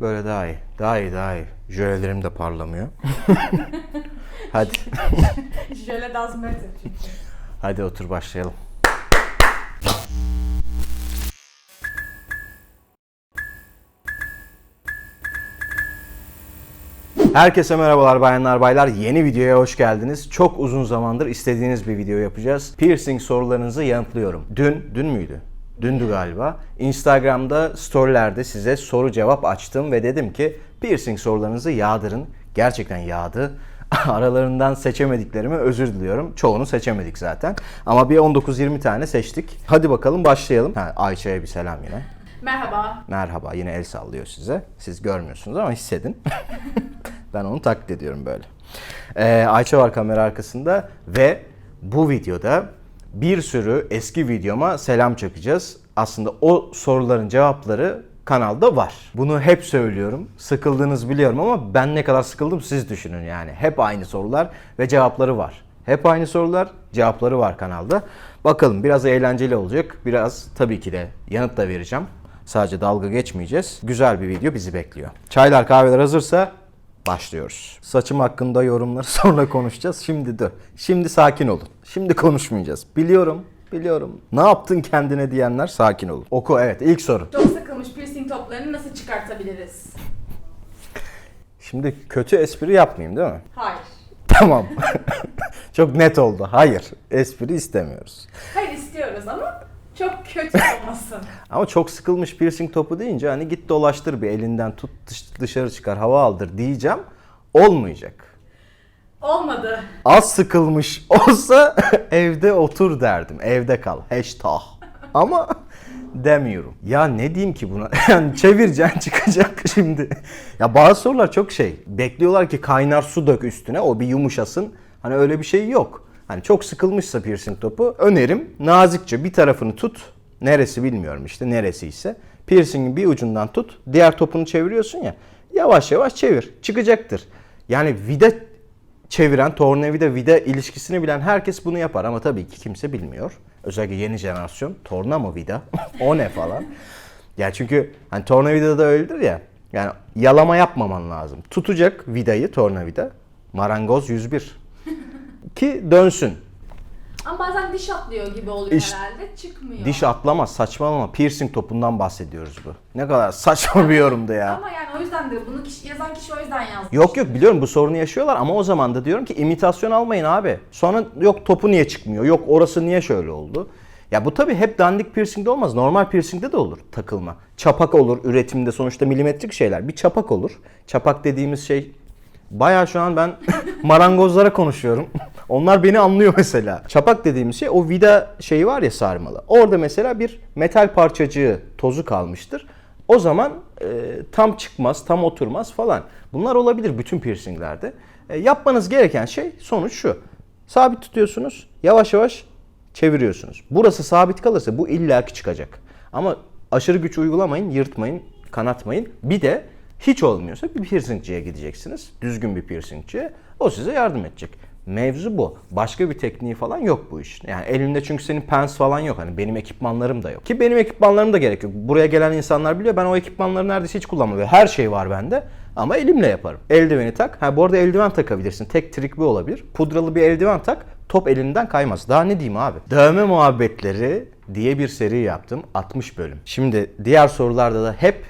Böyle daha iyi. Daha iyi daha iyi. Jölelerim de parlamıyor. Hadi. Jöle matter çünkü. Hadi otur başlayalım. Herkese merhabalar bayanlar baylar. Yeni videoya hoş geldiniz. Çok uzun zamandır istediğiniz bir video yapacağız. Piercing sorularınızı yanıtlıyorum. Dün, dün müydü? Dündü galiba. Instagram'da storylerde size soru cevap açtım ve dedim ki piercing sorularınızı yağdırın. Gerçekten yağdı. Aralarından seçemediklerimi özür diliyorum. Çoğunu seçemedik zaten. Ama bir 19-20 tane seçtik. Hadi bakalım başlayalım. Ha, Ayça'ya bir selam yine. Merhaba. Merhaba yine el sallıyor size. Siz görmüyorsunuz ama hissedin. ben onu taklit ediyorum böyle. Ee, Ayça var kamera arkasında ve bu videoda bir sürü eski videoma selam çakacağız. Aslında o soruların cevapları kanalda var. Bunu hep söylüyorum. Sıkıldığınız biliyorum ama ben ne kadar sıkıldım siz düşünün yani. Hep aynı sorular ve cevapları var. Hep aynı sorular, cevapları var kanalda. Bakalım biraz eğlenceli olacak. Biraz tabii ki de yanıt da vereceğim. Sadece dalga geçmeyeceğiz. Güzel bir video bizi bekliyor. Çaylar kahveler hazırsa başlıyoruz. Saçım hakkında yorumları sonra konuşacağız. Şimdi dur. Şimdi sakin olun. Şimdi konuşmayacağız. Biliyorum. Biliyorum. Ne yaptın kendine diyenler sakin olun. Oku evet ilk soru. Çok sıkılmış piercing toplarını nasıl çıkartabiliriz? Şimdi kötü espri yapmayayım değil mi? Hayır. Tamam. Çok net oldu. Hayır. Espri istemiyoruz. Hayır istiyoruz ama çok kötü olmasın. Ama çok sıkılmış piercing topu deyince hani git dolaştır bir elinden tut dış- dışarı çıkar hava aldır diyeceğim. Olmayacak. Olmadı. Az sıkılmış olsa evde otur derdim. Evde kal. Hashtag. Ama demiyorum. Ya ne diyeyim ki buna? Yani çevireceksin çıkacak şimdi. Ya bazı sorular çok şey. Bekliyorlar ki kaynar su dök üstüne o bir yumuşasın. Hani öyle bir şey yok. Hani çok sıkılmışsa piercing topu önerim nazikçe bir tarafını tut. Neresi bilmiyorum işte neresiyse. Piercingin bir ucundan tut. Diğer topunu çeviriyorsun ya. Yavaş yavaş çevir. Çıkacaktır. Yani vida çeviren, tornavida vida ilişkisini bilen herkes bunu yapar ama tabii ki kimse bilmiyor. Özellikle yeni jenerasyon torna mı vida? o ne falan. Ya çünkü hani tornavida da öyledir ya. Yani yalama yapmaman lazım. Tutacak vidayı tornavida. Marangoz 101. Ki dönsün. Ama bazen diş atlıyor gibi oluyor İşte- herhalde. Çıkmıyor. Diş atlamaz saçmalama. Piercing topundan bahsediyoruz bu. Ne kadar saçma bir yorumdu ya. Ama yani o yüzden de bunu kişi, yazan kişi o yüzden yazmış. Yok yok biliyorum bu sorunu yaşıyorlar ama o zaman da diyorum ki imitasyon almayın abi. Sonra yok topu niye çıkmıyor? Yok orası niye şöyle oldu? Ya bu tabii hep dandik piercingde olmaz. Normal piercingde de olur takılma. Çapak olur üretimde sonuçta milimetrik şeyler. Bir çapak olur. Çapak dediğimiz şey Baya şu an ben marangozlara konuşuyorum. Onlar beni anlıyor mesela. Çapak dediğimiz şey o vida şeyi var ya sarmalı. Orada mesela bir metal parçacığı tozu kalmıştır. O zaman e, tam çıkmaz, tam oturmaz falan. Bunlar olabilir bütün piercinglerde. E, yapmanız gereken şey sonuç şu. Sabit tutuyorsunuz, yavaş yavaş çeviriyorsunuz. Burası sabit kalırsa bu illaki çıkacak. Ama aşırı güç uygulamayın, yırtmayın, kanatmayın. Bir de hiç olmuyorsa bir piercingciye gideceksiniz. Düzgün bir piercingciye. O size yardım edecek. Mevzu bu. Başka bir tekniği falan yok bu işin. Yani elinde çünkü senin pens falan yok. Hani benim ekipmanlarım da yok. Ki benim ekipmanlarım da gerek yok. Buraya gelen insanlar biliyor. Ben o ekipmanları neredeyse hiç kullanmıyorum. Her şey var bende. Ama elimle yaparım. Eldiveni tak. Ha bu arada eldiven takabilirsin. Tek trik bu olabilir. Pudralı bir eldiven tak. Top elinden kaymaz. Daha ne diyeyim abi? Dövme muhabbetleri diye bir seri yaptım. 60 bölüm. Şimdi diğer sorularda da hep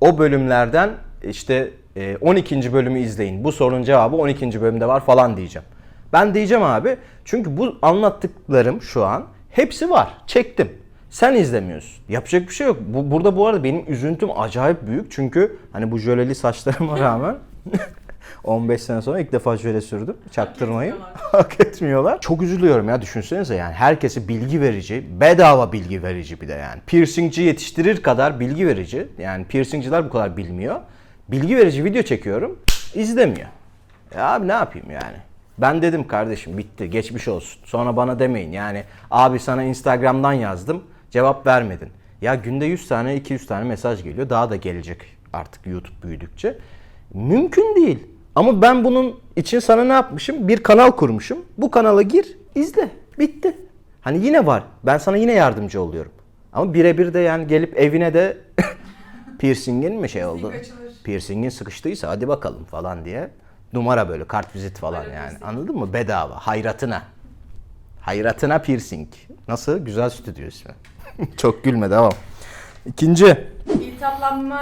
o bölümlerden işte e, 12. bölümü izleyin. Bu sorunun cevabı 12. bölümde var falan diyeceğim. Ben diyeceğim abi. Çünkü bu anlattıklarım şu an hepsi var. Çektim. Sen izlemiyorsun. Yapacak bir şey yok. Bu, burada bu arada benim üzüntüm acayip büyük. Çünkü hani bu jöleli saçlarıma rağmen 15 sene sonra ilk defa jöle sürdüm. Çaktırmayın. Hak etmiyorlar. Çok üzülüyorum ya düşünsenize yani. Herkese bilgi verici, bedava bilgi verici bir de yani. Piercingci yetiştirir kadar bilgi verici. Yani piercingciler bu kadar bilmiyor. Bilgi verici video çekiyorum. izlemiyor. Ya abi ne yapayım yani? Ben dedim kardeşim bitti geçmiş olsun. Sonra bana demeyin yani abi sana Instagram'dan yazdım cevap vermedin. Ya günde 100 tane 200 tane mesaj geliyor daha da gelecek artık YouTube büyüdükçe. Mümkün değil. Ama ben bunun için sana ne yapmışım? Bir kanal kurmuşum. Bu kanala gir, izle. Bitti. Hani yine var. Ben sana yine yardımcı oluyorum. Ama birebir de yani gelip evine de piercingin mi şey oldu? Piercing'in sıkıştıysa hadi bakalım falan diye. Numara böyle kart vizit falan Para yani. piercing. Anladın mı? Bedava. Hayratına. Hayratına piercing. Nasıl? Güzel stüdyo ismi. Çok gülme devam. İkinci. İltihaplanma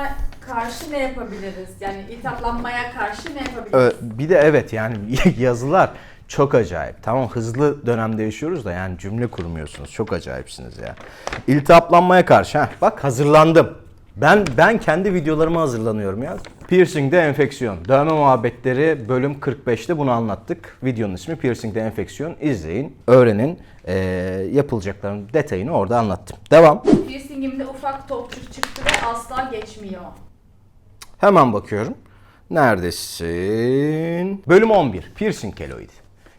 karşı ne yapabiliriz? Yani iltihaplanmaya karşı ne yapabiliriz? Ö, Bir de evet yani yazılar çok acayip. Tamam hızlı dönemde yaşıyoruz da yani cümle kurmuyorsunuz. Çok acayipsiniz ya. İltihaplanmaya karşı. Heh, bak hazırlandım. Ben ben kendi videolarıma hazırlanıyorum ya. Piercing'de enfeksiyon. Dövme muhabbetleri bölüm 45'te bunu anlattık. Videonun ismi Piercing'de enfeksiyon. İzleyin, öğrenin. Ee, yapılacakların detayını orada anlattım. Devam. Piercingimde ufak topçuk çıktı ve asla geçmiyor. Hemen bakıyorum. Neredesin? Bölüm 11. Piercing keloid.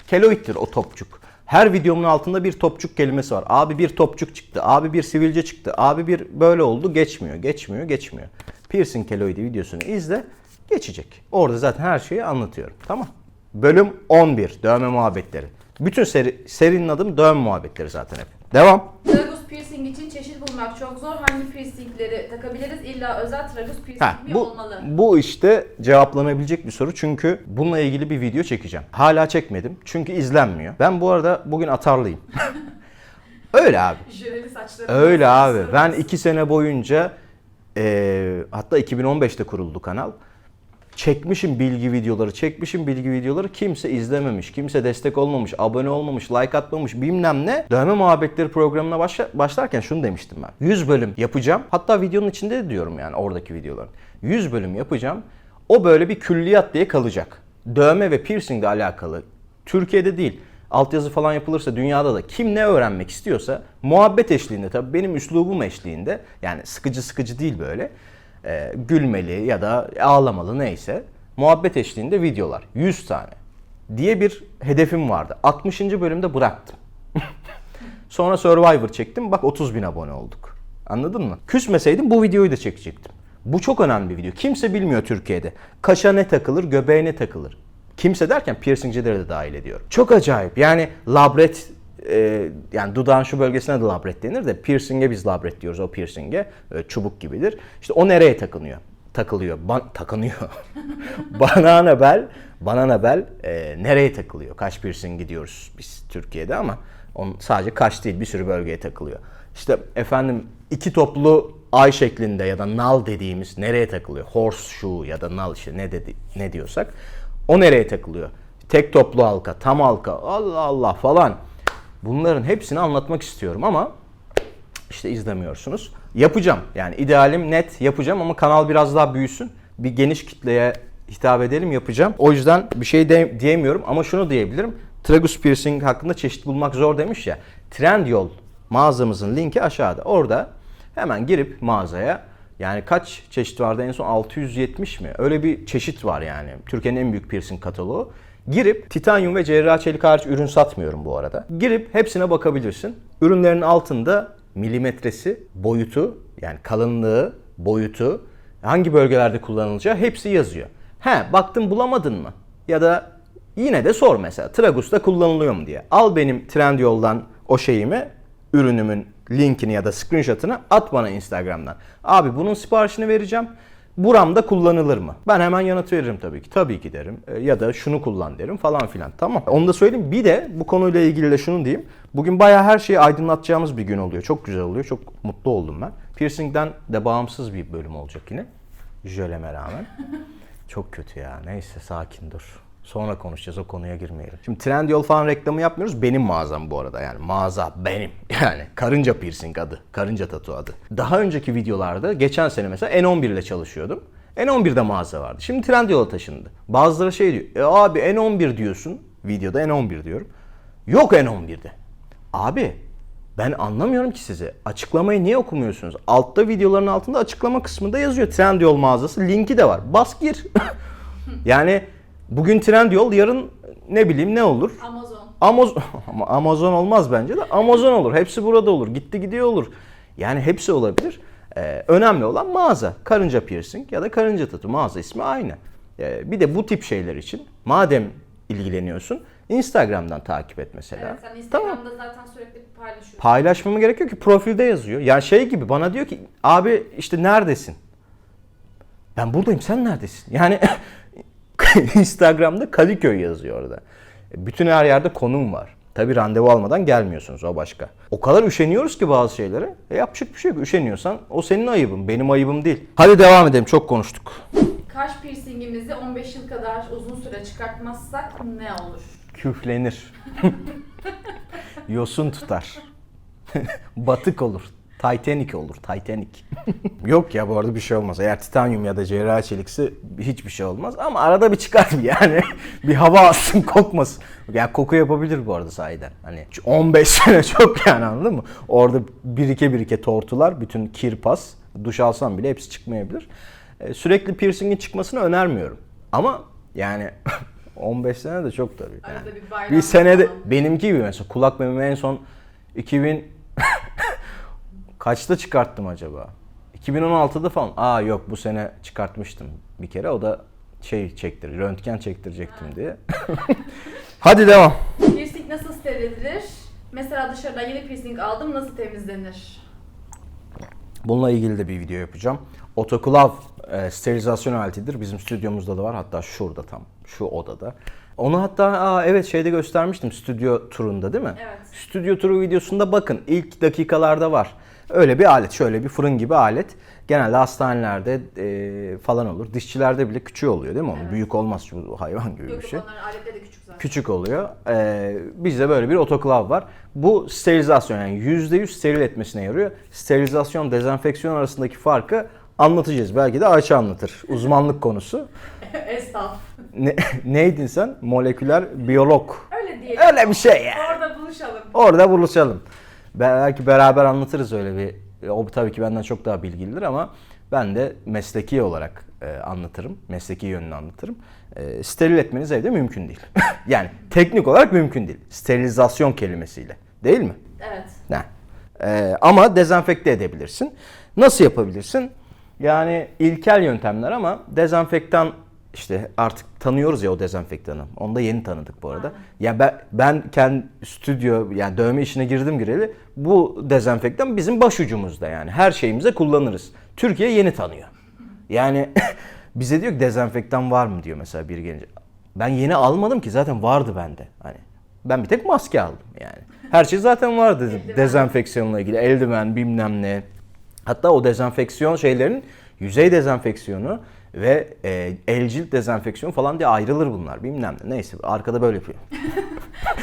Keloiddir o topçuk. Her videomun altında bir topçuk kelimesi var. Abi bir topçuk çıktı. Abi bir sivilce çıktı. Abi bir böyle oldu. Geçmiyor, geçmiyor, geçmiyor. Piercing keloidi videosunu izle. Geçecek. Orada zaten her şeyi anlatıyorum. Tamam. Bölüm 11. Dövme muhabbetleri. Bütün seri, serinin adı dövme muhabbetleri zaten hep. Devam. Tragus piercing için çeşit bulmak çok zor. Hangi piercingleri takabiliriz? İlla özel tragus piercing Ha, mi bu, olmalı? bu işte cevaplanabilecek bir soru çünkü bununla ilgili bir video çekeceğim. Hala çekmedim çünkü izlenmiyor. Ben bu arada bugün atarlıyım. Öyle abi. Jöleli saçları. Öyle abi. Ben iki sene boyunca eee, hatta 2015'te kuruldu kanal. Çekmişim bilgi videoları, çekmişim bilgi videoları. Kimse izlememiş, kimse destek olmamış, abone olmamış, like atmamış bilmem ne. Dövme muhabbetleri programına başla- başlarken şunu demiştim ben. 100 bölüm yapacağım. Hatta videonun içinde de diyorum yani oradaki videoların. 100 bölüm yapacağım. O böyle bir külliyat diye kalacak. Dövme ve piercing ile alakalı. Türkiye'de değil altyazı falan yapılırsa dünyada da kim ne öğrenmek istiyorsa muhabbet eşliğinde tabii benim üslubum eşliğinde yani sıkıcı sıkıcı değil böyle e, gülmeli ya da ağlamalı neyse muhabbet eşliğinde videolar 100 tane diye bir hedefim vardı. 60. bölümde bıraktım. Sonra Survivor çektim bak 30 bin abone olduk. Anladın mı? Küsmeseydim bu videoyu da çekecektim. Bu çok önemli bir video. Kimse bilmiyor Türkiye'de. Kaşa ne takılır, göbeğe ne takılır. Kimse derken piercingcileri de dahil ediyorum. Çok acayip. Yani labret e, yani dudağın şu bölgesine de labret denir de piercing'e biz labret diyoruz o piercing'e. E, çubuk gibidir. İşte o nereye takınıyor? Takılıyor. Ban takınıyor. banana bel, banana bel e, nereye takılıyor? Kaş piercing gidiyoruz biz Türkiye'de ama onun sadece kaş değil bir sürü bölgeye takılıyor. İşte efendim iki toplu ay şeklinde ya da nal dediğimiz nereye takılıyor? Horseshoe ya da nal işte ne dedi ne diyorsak o nereye takılıyor? Tek toplu halka, tam halka, Allah Allah falan. Bunların hepsini anlatmak istiyorum ama işte izlemiyorsunuz. Yapacağım. Yani idealim net yapacağım ama kanal biraz daha büyüsün. Bir geniş kitleye hitap edelim yapacağım. O yüzden bir şey de, diyemiyorum ama şunu diyebilirim. Tragus piercing hakkında çeşit bulmak zor demiş ya. Trendyol mağazamızın linki aşağıda. Orada hemen girip mağazaya yani kaç çeşit vardı en son 670 mi? Öyle bir çeşit var yani. Türkiye'nin en büyük piercing kataloğu. Girip titanyum ve cerrah çelik hariç ürün satmıyorum bu arada. Girip hepsine bakabilirsin. Ürünlerin altında milimetresi, boyutu yani kalınlığı, boyutu, hangi bölgelerde kullanılacağı hepsi yazıyor. He baktın bulamadın mı? Ya da yine de sor mesela Tragus'ta kullanılıyor mu diye. Al benim Trendyol'dan o şeyimi, ürünümün linkini ya da screenshot'ını at bana Instagram'dan. Abi bunun siparişini vereceğim. Buramda kullanılır mı? Ben hemen yanıt veririm tabii ki. Tabii ki derim. E, Ya da şunu kullan derim falan filan. Tamam. Onu da söyleyeyim. Bir de bu konuyla ilgili de şunu diyeyim. Bugün bayağı her şeyi aydınlatacağımız bir gün oluyor. Çok güzel oluyor. Çok mutlu oldum ben. Piercing'den de bağımsız bir bölüm olacak yine. Jöleme rağmen. Çok kötü ya. Neyse sakin dur. Sonra konuşacağız o konuya girmeyelim. Şimdi Trendyol falan reklamı yapmıyoruz. Benim mağazam bu arada yani mağaza benim. Yani karınca piercing adı. Karınca tatu adı. Daha önceki videolarda geçen sene mesela N11 ile çalışıyordum. N11'de mağaza vardı. Şimdi Trendyol'a taşındı. Bazıları şey diyor. E abi N11 diyorsun. Videoda N11 diyorum. Yok N11'de. Abi ben anlamıyorum ki sizi. Açıklamayı niye okumuyorsunuz? Altta videoların altında açıklama kısmında yazıyor Trendyol mağazası. Linki de var. Bas gir. yani bugün Trendyol yarın ne bileyim ne olur? Amazon. Amazon ama Amazon olmaz bence de. Amazon olur. Hepsi burada olur. Gitti gidiyor olur. Yani hepsi olabilir. Ee, önemli olan mağaza. Karınca piercing ya da karınca tatu. Mağaza ismi aynı. Ee, bir de bu tip şeyler için madem ilgileniyorsun Instagram'dan takip et mesela. Evet, sen Tamam. Instagram'da zaten sürekli paylaşıyorsun. Paylaşmama gerek yok ki profilde yazıyor. Yani şey gibi bana diyor ki abi işte neredesin? Ben buradayım sen neredesin? Yani Instagram'da Kadıköy yazıyor orada. Bütün her yerde konum var. Tabi randevu almadan gelmiyorsunuz o başka. O kadar üşeniyoruz ki bazı şeylere. E yapacak bir şey yok. Üşeniyorsan o senin ayıbın. Benim ayıbım değil. Hadi devam edelim. Çok konuştuk. Kaş piercingimizi 15 yıl kadar uzun süre çıkartmazsak ne olur? Küflenir. Yosun tutar. Batık olur. Titanic olur. Titanic. Yok ya bu arada bir şey olmaz. Eğer titanyum ya da cerrah çelikse hiçbir şey olmaz. Ama arada bir çıkar yani. bir hava alsın kokmasın. Yani koku yapabilir bu arada sahiden. Hani 15 sene çok yani anladın mı? Orada birike birike tortular, bütün kirpas, duş alsam bile hepsi çıkmayabilir. Ee, Sürekli piercingin çıkmasını önermiyorum. Ama yani 15 sene de çok tabii. Yani. Arada bir Bir senede falan. benimki gibi mesela kulak mememi en son 2000 kaçta çıkarttım acaba? 2016'da falan. Aa yok bu sene çıkartmıştım bir kere. O da şey çektir, röntgen çektirecektim diye. Hadi devam. Piercing nasıl steril edilir? Mesela dışarıdan yeni piercing aldım nasıl temizlenir? Bununla ilgili de bir video yapacağım. Otoklav e, sterilizasyon aletidir. Bizim stüdyomuzda da var. Hatta şurada tam. Şu odada. Onu hatta aa, evet şeyde göstermiştim stüdyo turunda değil mi? Evet. Stüdyo turu videosunda bakın ilk dakikalarda var. Öyle bir alet, şöyle bir fırın gibi alet. Genelde hastanelerde e, falan olur. Dişçilerde bile küçüğü oluyor değil mi onun? Büyük olmaz bu hayvan gibi Yok bir şey. onların aletleri de küçük zaten. Küçük oluyor. Ee, bizde böyle bir otoklav var. Bu sterilizasyon yani %100 steril etmesine yarıyor. Sterilizasyon, dezenfeksiyon arasındaki farkı anlatacağız. Belki de Ayça anlatır. Uzmanlık konusu. Estağf. Ne, neydin sen? Moleküler biyolog. Öyle diyelim. Öyle bir şey ya. Orada buluşalım. Orada buluşalım. Belki beraber anlatırız öyle bir. O tabii ki benden çok daha bilgilidir ama ben de mesleki olarak e, anlatırım. Mesleki yönünü anlatırım. E, steril etmeniz evde mümkün değil. yani teknik olarak mümkün değil. Sterilizasyon kelimesiyle. Değil mi? Evet. Ne? E, ama dezenfekte edebilirsin. Nasıl yapabilirsin? Yani ilkel yöntemler ama dezenfektan işte artık tanıyoruz ya o dezenfektanı. Onu da yeni tanıdık bu arada. Aynen. Ya ben ben kendi stüdyo yani dövme işine girdim gireli bu dezenfektan bizim başucumuzda yani. Her şeyimize kullanırız. Türkiye yeni tanıyor. Yani bize diyor ki dezenfektan var mı diyor mesela biri gelince. Ben yeni almadım ki zaten vardı bende. Hani ben bir tek maske aldım yani. Her şey zaten vardı dezenfeksiyonla ilgili. Eldiven bilmem ne. Hatta o dezenfeksiyon şeylerin yüzey dezenfeksiyonu ve e, el cilt dezenfeksiyonu falan diye ayrılır bunlar bilmem ne. Neyse arkada böyle yapıyor.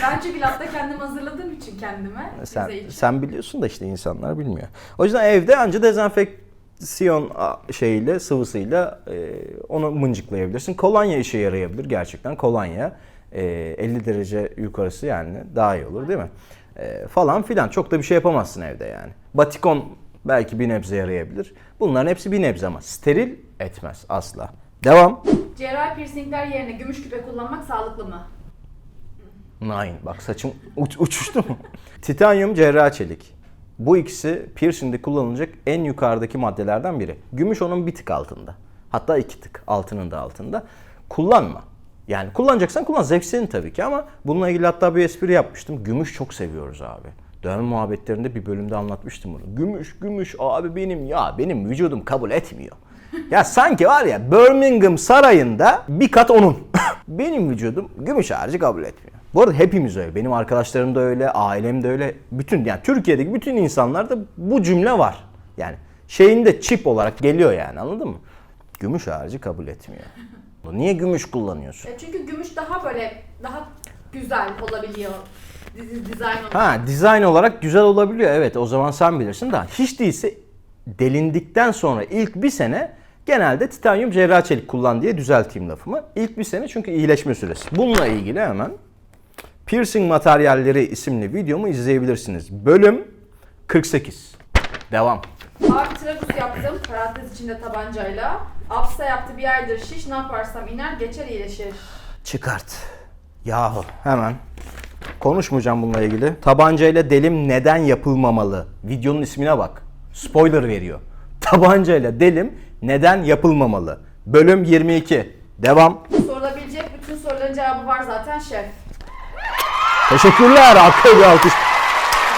Ben çünkü latte kendim hazırladığım için kendime. Sen, için. sen biliyorsun da işte insanlar bilmiyor. O yüzden evde anca dezenfeksiyon şeyiyle, sıvısıyla e, onu mıncıklayabilirsin. Kolonya işe yarayabilir gerçekten. Kolonya e, 50 derece yukarısı yani daha iyi olur değil mi? E, falan filan. Çok da bir şey yapamazsın evde yani. Batikon belki bir nebze yarayabilir. Bunların hepsi bir nebze ama steril etmez asla. Devam. Cerrahi piercingler yerine gümüş küpe kullanmak sağlıklı mı? Nine. Bak saçım uç, uçuştu mu? Titanyum cerrah çelik. Bu ikisi piercingde kullanılacak en yukarıdaki maddelerden biri. Gümüş onun bir tık altında. Hatta iki tık altının da altında. Kullanma. Yani kullanacaksan kullan. Zevk senin tabii ki ama bununla ilgili hatta bir espri yapmıştım. Gümüş çok seviyoruz abi. Dövme muhabbetlerinde bir bölümde anlatmıştım bunu. Gümüş, gümüş abi benim ya benim vücudum kabul etmiyor. Ya sanki var ya Birmingham sarayında bir kat onun. benim vücudum gümüş harici kabul etmiyor. Bu arada hepimiz öyle. Benim arkadaşlarım da öyle, ailem de öyle. Bütün yani Türkiye'deki bütün insanlarda bu cümle var. Yani şeyinde çip olarak geliyor yani anladın mı? Gümüş harici kabul etmiyor. Niye gümüş kullanıyorsun? E çünkü gümüş daha böyle daha güzel olabiliyor. Dizayn olarak. Ha dizayn olarak güzel olabiliyor evet o zaman sen bilirsin da hiç değilse delindikten sonra ilk bir sene genelde titanyum cerrah çelik kullan diye düzelteyim lafımı. İlk bir sene çünkü iyileşme süresi. Bununla ilgili hemen Piercing Materyalleri isimli videomu izleyebilirsiniz. Bölüm 48. Devam. Abi tragus yaptım parantez içinde tabancayla. Apsa yaptı bir aydır şiş ne yaparsam iner geçer iyileşir. Çıkart. Yahu hemen. Konuşmayacağım bununla ilgili. Tabancayla delim neden yapılmamalı? Videonun ismine bak. Spoiler veriyor. Tabancayla delim neden yapılmamalı? Bölüm 22. Devam. Sorulabilecek bütün soruların cevabı var zaten şef. Teşekkürler. Arkaya bir alkış.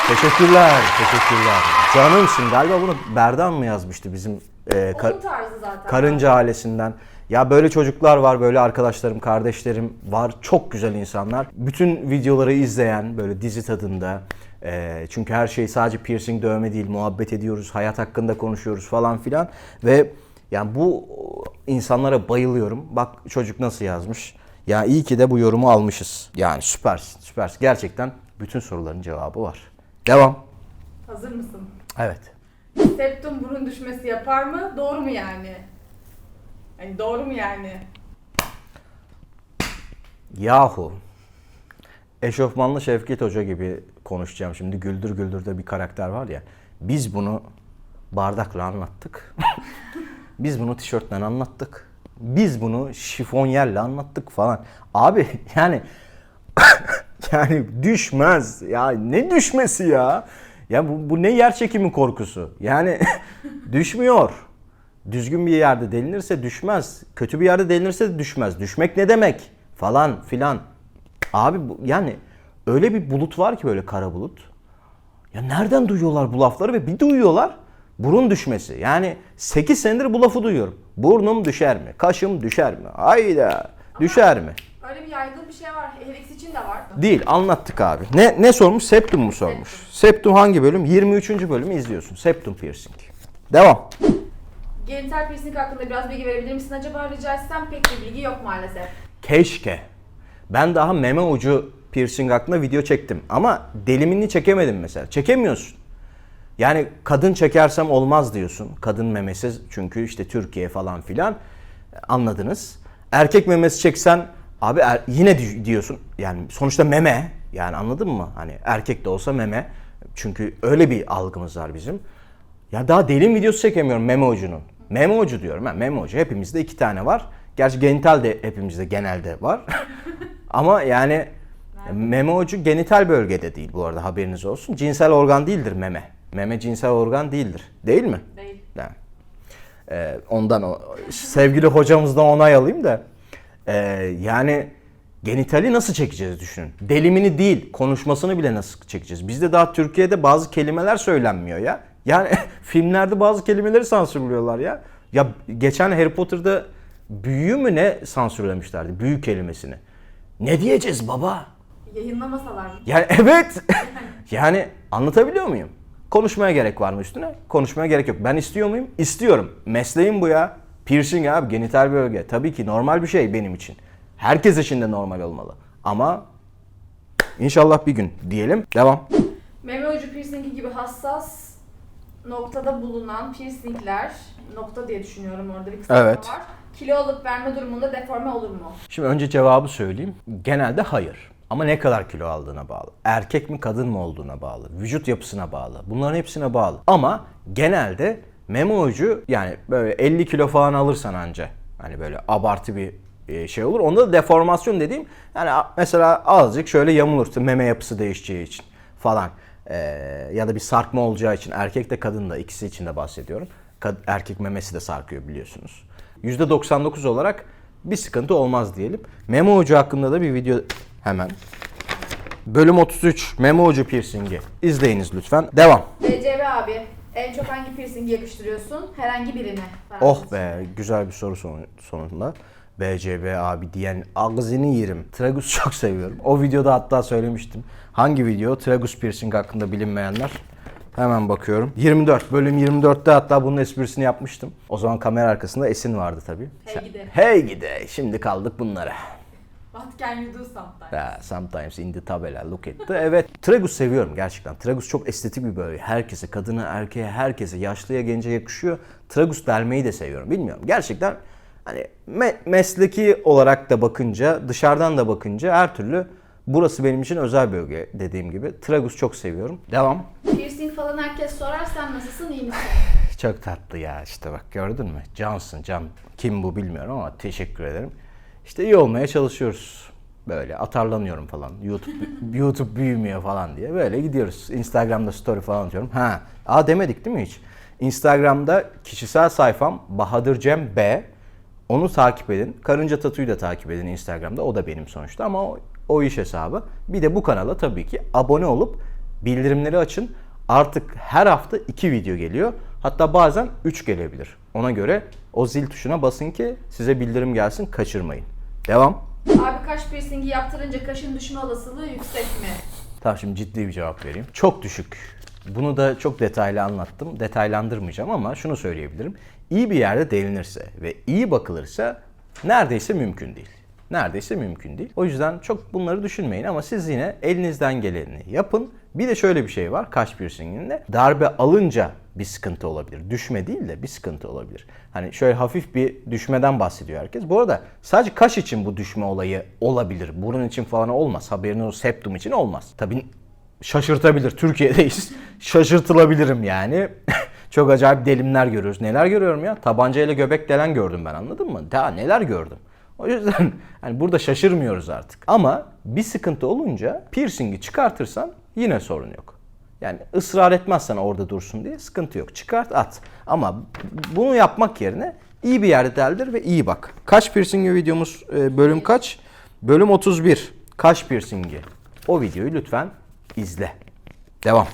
Teşekkürler. Teşekkürler. Canımsın. Galiba bunu Berdan mı yazmıştı bizim e, kar- Onun tarzı zaten. karınca ailesinden. Ya böyle çocuklar var, böyle arkadaşlarım, kardeşlerim var. Çok güzel insanlar. Bütün videoları izleyen böyle dizi tadında. E, çünkü her şey sadece piercing dövme değil, muhabbet ediyoruz, hayat hakkında konuşuyoruz falan filan. Ve yani bu insanlara bayılıyorum. Bak çocuk nasıl yazmış. Ya iyi ki de bu yorumu almışız. Yani süpersin, süpersin. Gerçekten bütün soruların cevabı var. Devam. Hazır mısın? Evet. Septum burun düşmesi yapar mı? Doğru mu yani? Hani doğru mu yani? Yahu. Eşofmanlı Şevket Hoca gibi konuşacağım şimdi. Güldür Güldür'de bir karakter var ya. Biz bunu bardakla anlattık. Biz bunu tişörtle anlattık. Biz bunu şifonyerle anlattık falan. Abi yani yani düşmez. Ya ne düşmesi ya? Ya bu, bu ne yer çekimi korkusu? Yani düşmüyor. Düzgün bir yerde delinirse düşmez. Kötü bir yerde delinirse de düşmez. Düşmek ne demek? Falan filan. Abi bu, yani öyle bir bulut var ki böyle kara bulut. Ya nereden duyuyorlar bu lafları ve bir duyuyorlar burun düşmesi. Yani 8 senedir bu lafı duyuyorum. Burnum düşer mi? Kaşım düşer mi? Hayda düşer mi? Öyle bir yaygın bir şey var. Helix için de var. Değil anlattık abi. Ne ne sormuş? Septum mu sormuş? Septum hangi bölüm? 23. bölümü izliyorsun. Septum piercing. Devam. Genital piercing hakkında biraz bilgi verebilir misin acaba rica etsem? Pek bir bilgi yok maalesef. Keşke. Ben daha meme ucu piercing hakkında video çektim. Ama delimini çekemedim mesela. Çekemiyorsun. Yani kadın çekersem olmaz diyorsun. Kadın memesi çünkü işte Türkiye falan filan. Anladınız. Erkek memesi çeksen abi er- yine di- diyorsun. Yani sonuçta meme. Yani anladın mı? Hani erkek de olsa meme. Çünkü öyle bir algımız var bizim. Ya daha derin videosu çekemiyorum meme ucunun. Meme ucu diyorum ha meme ucu. Hepimizde iki tane var. Gerçi genital de hepimizde genelde var. Ama yani meme ucu genital bölgede değil bu arada haberiniz olsun. Cinsel organ değildir meme. Meme cinsel organ değildir. Değil mi? Değil. Yani, e, ondan o sevgili hocamızdan onay alayım da e, yani genitali nasıl çekeceğiz düşünün. Delimini değil, konuşmasını bile nasıl çekeceğiz. Bizde daha Türkiye'de bazı kelimeler söylenmiyor ya. Yani filmlerde bazı kelimeleri sansürlüyorlar ya. Ya geçen Harry Potter'da büyü mü ne sansürlemişlerdi? Büyü kelimesini. Ne diyeceğiz baba? Yayınlamasalar mı? Yani evet. yani anlatabiliyor muyum? Konuşmaya gerek var mı üstüne? Konuşmaya gerek yok. Ben istiyor muyum? İstiyorum. Mesleğim bu ya. Piercing abi genital bölge. Tabii ki normal bir şey benim için. Herkes için de normal olmalı. Ama inşallah bir gün diyelim. Devam. Meme ucu piercingi gibi hassas noktada bulunan piercingler, nokta diye düşünüyorum orada bir kısaltma Evet. var. Kilo alıp verme durumunda deforme olur mu? Şimdi önce cevabı söyleyeyim. Genelde hayır. Ama ne kadar kilo aldığına bağlı. Erkek mi kadın mı olduğuna bağlı. Vücut yapısına bağlı. Bunların hepsine bağlı. Ama genelde meme ucu yani böyle 50 kilo falan alırsan anca hani böyle abartı bir e, şey olur. Onda da deformasyon dediğim yani mesela azıcık şöyle yamulursun meme yapısı değişeceği için falan. Ee, ya da bir sarkma olacağı için erkek de kadın da ikisi için de bahsediyorum. Kad- erkek memesi de sarkıyor biliyorsunuz. %99 olarak bir sıkıntı olmaz diyelim. Memo ucu hakkında da bir video hemen. Bölüm 33 Memo ucu piercingi. İzleyiniz lütfen. Devam. BCB abi en çok hangi piercingi yakıştırıyorsun? Herhangi birine. Oh be güzel bir soru sonu- sonunda. BCB abi diyen ağzını yerim. Tragus çok seviyorum. O videoda hatta söylemiştim. Hangi video? Tragus piercing hakkında bilinmeyenler. Hemen bakıyorum. 24. Bölüm 24'te hatta bunun esprisini yapmıştım. O zaman kamera arkasında Esin vardı tabii. Hey gide. Hey gide. Şimdi kaldık bunlara. What can you do sometimes? Yeah, sometimes in the tabela look at the. Evet, Tragus seviyorum gerçekten. Tragus çok estetik bir bölge. Herkese, kadına, erkeğe, herkese, yaşlıya, gence yakışıyor. Tragus delmeyi de seviyorum. Bilmiyorum. Gerçekten hani me- mesleki olarak da bakınca, dışarıdan da bakınca her türlü burası benim için özel bölge dediğim gibi. Tragus çok seviyorum. Devam. Piercing falan herkes sorar sen nasılsın iyi misin? Çok tatlı ya işte bak gördün mü? Cansın can. Kim bu bilmiyorum ama teşekkür ederim. İşte iyi olmaya çalışıyoruz. Böyle atarlanıyorum falan. YouTube YouTube büyümüyor falan diye. Böyle gidiyoruz. Instagram'da story falan atıyorum. Ha, aa demedik değil mi hiç? Instagram'da kişisel sayfam Bahadır Cem B. Onu takip edin. Karınca Tatu'yu da takip edin Instagram'da. O da benim sonuçta ama o, o iş hesabı. Bir de bu kanala tabii ki abone olup bildirimleri açın. Artık her hafta iki video geliyor. Hatta bazen 3 gelebilir. Ona göre o zil tuşuna basın ki size bildirim gelsin kaçırmayın. Devam. Abi kaş piercingi yaptırınca kaşın düşme olasılığı yüksek mi? Tamam şimdi ciddi bir cevap vereyim. Çok düşük. Bunu da çok detaylı anlattım. Detaylandırmayacağım ama şunu söyleyebilirim. İyi bir yerde delinirse ve iyi bakılırsa neredeyse mümkün değil. Neredeyse mümkün değil. O yüzden çok bunları düşünmeyin ama siz yine elinizden geleni yapın. Bir de şöyle bir şey var kaş piercinginde. Darbe alınca bir sıkıntı olabilir. Düşme değil de bir sıkıntı olabilir. Hani şöyle hafif bir düşmeden bahsediyor herkes. Bu arada sadece kaş için bu düşme olayı olabilir. Burun için falan olmaz. Haberiniz olsun septum için olmaz. Tabii şaşırtabilir. Türkiye'deyiz. Şaşırtılabilirim yani. Çok acayip delimler görüyoruz. Neler görüyorum ya? Tabancayla göbek delen gördüm ben anladın mı? Daha neler gördüm. O yüzden hani burada şaşırmıyoruz artık. Ama bir sıkıntı olunca piercingi çıkartırsan yine sorun yok. Yani ısrar etmezsen orada dursun diye sıkıntı yok. Çıkart at. Ama bunu yapmak yerine iyi bir yerde deldir ve iyi bak. Kaş piercingi videomuz e, bölüm kaç? Bölüm 31. Kaş piercingi. O videoyu lütfen izle. Devam.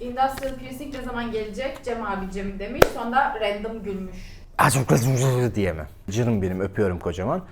Industrial piercing ne zaman gelecek Cem abicim demiş. Sonra random gülmüş. Diyemem. Canım benim öpüyorum kocaman.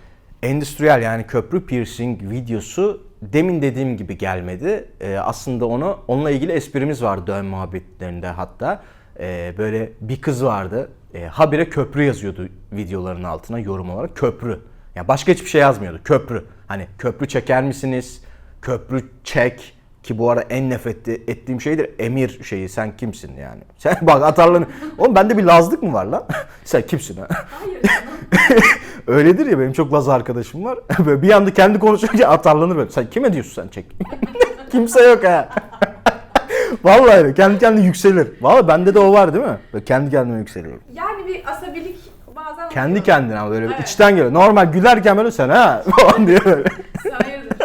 Endüstriyel yani köprü piercing videosu demin dediğim gibi gelmedi. Ee, aslında onu onunla ilgili esprimiz vardı dön muhabbetlerinde hatta. Ee, böyle bir kız vardı. Ee, habire köprü yazıyordu videoların altına yorum olarak köprü. Yani başka hiçbir şey yazmıyordu. Köprü. Hani köprü çeker misiniz? Köprü çek. Ki bu arada en nefret ettiğim şeydir emir şeyi sen kimsin yani. Sen bak atarlanı. Oğlum bende bir lazlık mı var lan? sen kimsin ha? Hayır. Öyledir ya benim çok laz arkadaşım var. Böyle bir anda kendi konuşunca atarlanır böyle. Sen kime diyorsun sen çek? Kimse yok ha. Vallahi öyle. Kendi kendine yükselir. Vallahi bende de o var değil mi? Böyle kendi kendime yükseliyorum. yani bir asabilik bazen Kendi kendine ama böyle Evet. içten geliyor. Normal gülerken böyle sen ha falan diye böyle. Hayırdır?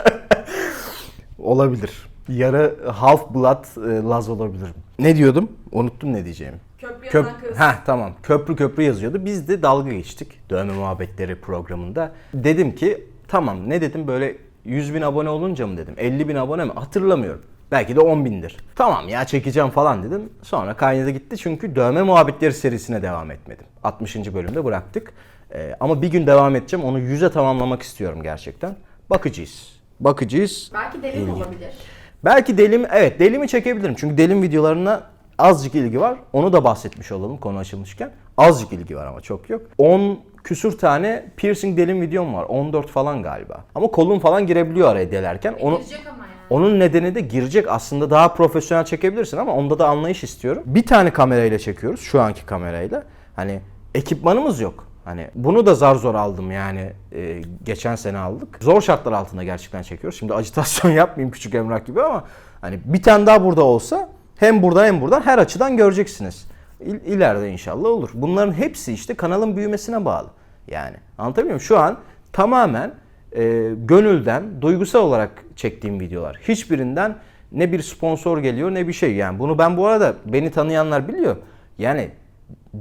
Olabilir. Yarı half blood e, laz olabilirim. Ne diyordum? Unuttum ne diyeceğimi. Köprü Köp yazan kız. ha tamam. Köprü köprü yazıyordu. Biz de dalga geçtik dövme muhabbetleri programında. Dedim ki tamam ne dedim böyle 100 bin abone olunca mı dedim 50 bin abone mi hatırlamıyorum. Belki de 10 bindir. Tamam ya çekeceğim falan dedim. Sonra kaynadı gitti çünkü dövme muhabbetleri serisine devam etmedim. 60. bölümde bıraktık. Ee, ama bir gün devam edeceğim. Onu 100'e tamamlamak istiyorum gerçekten. Bakacağız. Bakacağız. Belki derin olabilir. Belki delim, evet delimi çekebilirim. Çünkü delim videolarına azıcık ilgi var. Onu da bahsetmiş olalım konu açılmışken. Azıcık ilgi var ama çok yok. 10 küsür tane piercing delim videom var. 14 falan galiba. Ama kolum falan girebiliyor araya delerken. Onu, onun nedeni de girecek. Aslında daha profesyonel çekebilirsin ama onda da anlayış istiyorum. Bir tane kamerayla çekiyoruz. Şu anki kamerayla. Hani ekipmanımız yok. Hani bunu da zar zor aldım yani e, geçen sene aldık. Zor şartlar altında gerçekten çekiyoruz. Şimdi ajitasyon yapmayayım küçük emrak gibi ama hani bir tane daha burada olsa hem buradan hem buradan her açıdan göreceksiniz. İl, ileride inşallah olur. Bunların hepsi işte kanalın büyümesine bağlı. Yani anlatabiliyor muyum? Şu an tamamen e, gönülden, duygusal olarak çektiğim videolar. Hiçbirinden ne bir sponsor geliyor ne bir şey. Yani bunu ben bu arada beni tanıyanlar biliyor. Yani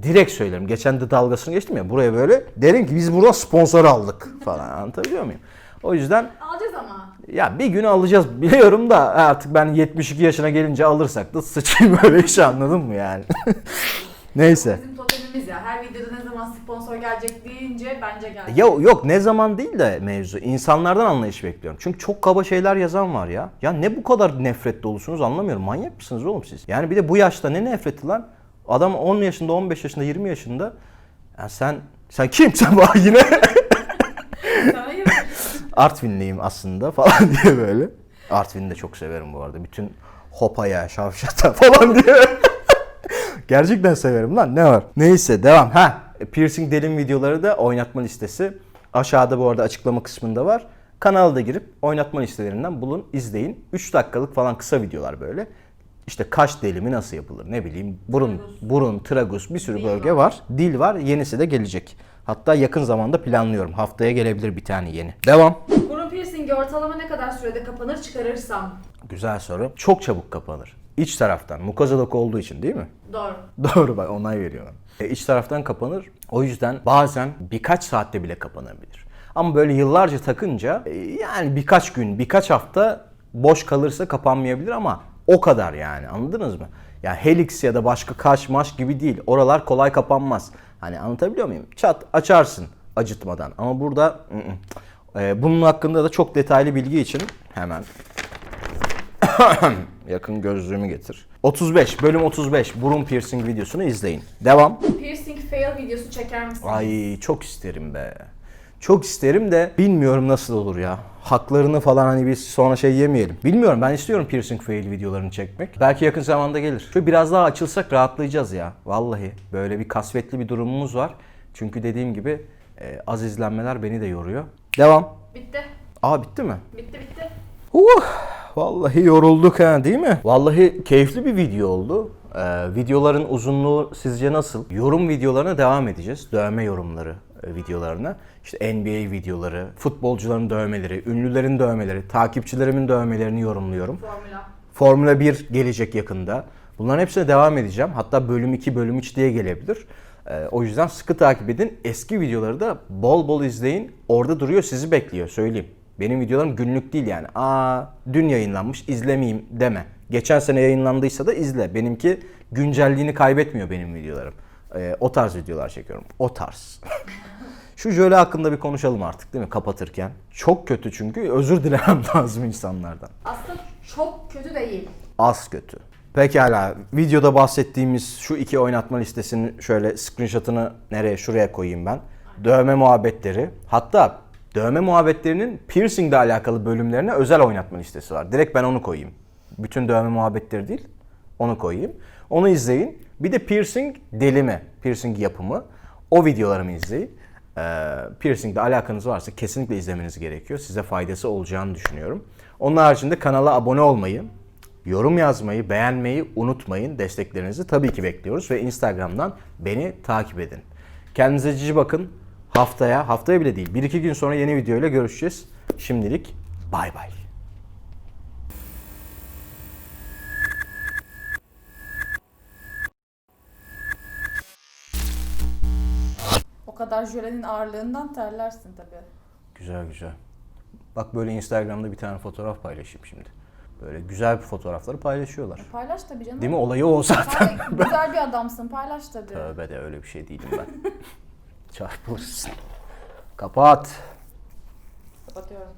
direkt söylerim. Geçen de dalgasını geçtim ya buraya böyle derim ki biz burada sponsor aldık falan anlatabiliyor muyum? O yüzden Alacağız ama. ya bir gün alacağız biliyorum da artık ben 72 yaşına gelince alırsak da sıçayım böyle iş anladın mı yani? Neyse. Bizim totemimiz ya. Her videoda ne zaman sponsor gelecek deyince bence gelecek. Ya yok ne zaman değil de mevzu. İnsanlardan anlayış bekliyorum. Çünkü çok kaba şeyler yazan var ya. Ya ne bu kadar nefret dolusunuz anlamıyorum. Manyak mısınız oğlum siz? Yani bir de bu yaşta ne nefreti lan? Adam 10 yaşında, 15 yaşında, 20 yaşında. Ya sen sen yine? Sen hayırdır? Artvinliyim aslında falan diye böyle. Artvin'i de çok severim bu arada. Bütün hopaya, şavşata falan diye. Gerçekten severim lan ne var? Neyse devam. Ha piercing delim videoları da oynatma listesi. Aşağıda bu arada açıklama kısmında var. Kanala da girip oynatma listelerinden bulun, izleyin. 3 dakikalık falan kısa videolar böyle. İşte kaş delimi nasıl yapılır ne bileyim burun, Tragus. burun, tragus bir sürü Dil bölge var. var. Dil var. Yenisi de gelecek. Hatta yakın zamanda planlıyorum. Haftaya gelebilir bir tane yeni. Devam. Burun piercingi ortalama ne kadar sürede kapanır çıkarırsam? Güzel soru. Çok çabuk kapanır. İç taraftan. Mukoza doku olduğu için değil mi? Doğru. Doğru bak onay veriyorum. E, iç taraftan kapanır. O yüzden bazen birkaç saatte bile kapanabilir. Ama böyle yıllarca takınca e, yani birkaç gün, birkaç hafta boş kalırsa kapanmayabilir ama o kadar yani anladınız mı? Ya helix ya da başka kaş maş gibi değil. Oralar kolay kapanmaz. Hani anlatabiliyor muyum? Çat açarsın acıtmadan. Ama burada ı-ı. Ee, bunun hakkında da çok detaylı bilgi için hemen yakın gözlüğümü getir. 35 bölüm 35 burun piercing videosunu izleyin. Devam. Piercing fail videosu çeker misin? Ay çok isterim be. Çok isterim de bilmiyorum nasıl olur ya. Haklarını falan hani biz sonra şey yemeyelim. Bilmiyorum ben istiyorum piercing fail videolarını çekmek. Belki yakın zamanda gelir. Şöyle biraz daha açılsak rahatlayacağız ya. Vallahi böyle bir kasvetli bir durumumuz var. Çünkü dediğim gibi e, az izlenmeler beni de yoruyor. Devam. Bitti. Aa bitti mi? Bitti bitti. Uh, vallahi yorulduk ha değil mi? Vallahi keyifli bir video oldu. Ee, videoların uzunluğu sizce nasıl? Yorum videolarına devam edeceğiz. Dövme yorumları e, videolarına. İşte NBA videoları, futbolcuların dövmeleri, ünlülerin dövmeleri, takipçilerimin dövmelerini yorumluyorum. Formula. Formula 1 gelecek yakında. Bunların hepsine devam edeceğim. Hatta bölüm 2, bölüm 3 diye gelebilir. Ee, o yüzden sıkı takip edin. Eski videoları da bol bol izleyin. Orada duruyor sizi bekliyor söyleyeyim. Benim videolarım günlük değil yani. Aa dün yayınlanmış izlemeyeyim deme. Geçen sene yayınlandıysa da izle. Benimki güncelliğini kaybetmiyor benim videolarım. Ee, o tarz videolar çekiyorum. O tarz. Şu jöle hakkında bir konuşalım artık değil mi kapatırken. Çok kötü çünkü özür dilemem lazım insanlardan. Aslında çok kötü değil. Az kötü. Pekala videoda bahsettiğimiz şu iki oynatma listesinin şöyle screenshot'ını nereye şuraya koyayım ben. Dövme muhabbetleri. Hatta dövme muhabbetlerinin piercing ile alakalı bölümlerine özel oynatma listesi var. Direkt ben onu koyayım. Bütün dövme muhabbetleri değil. Onu koyayım. Onu izleyin. Bir de piercing delimi, piercing yapımı. O videolarımı izleyin. Ee, piercing ile alakanız varsa kesinlikle izlemeniz gerekiyor. Size faydası olacağını düşünüyorum. Onun haricinde kanala abone olmayı, yorum yazmayı, beğenmeyi unutmayın. Desteklerinizi tabii ki bekliyoruz ve Instagram'dan beni takip edin. Kendinize cici bakın. Haftaya, haftaya bile değil, bir iki gün sonra yeni videoyla görüşeceğiz. Şimdilik bay bay. O kadar jölenin ağırlığından terlersin tabii. Güzel güzel. Bak böyle Instagram'da bir tane fotoğraf paylaşayım şimdi. Böyle güzel bir fotoğrafları paylaşıyorlar. Paylaş tabii canım. Değil mi? Olayı o zaten. Sen güzel bir adamsın paylaş tabii. Tövbe de öyle bir şey değilim ben. Çarpılırsın. Kapat. Kapatıyorum.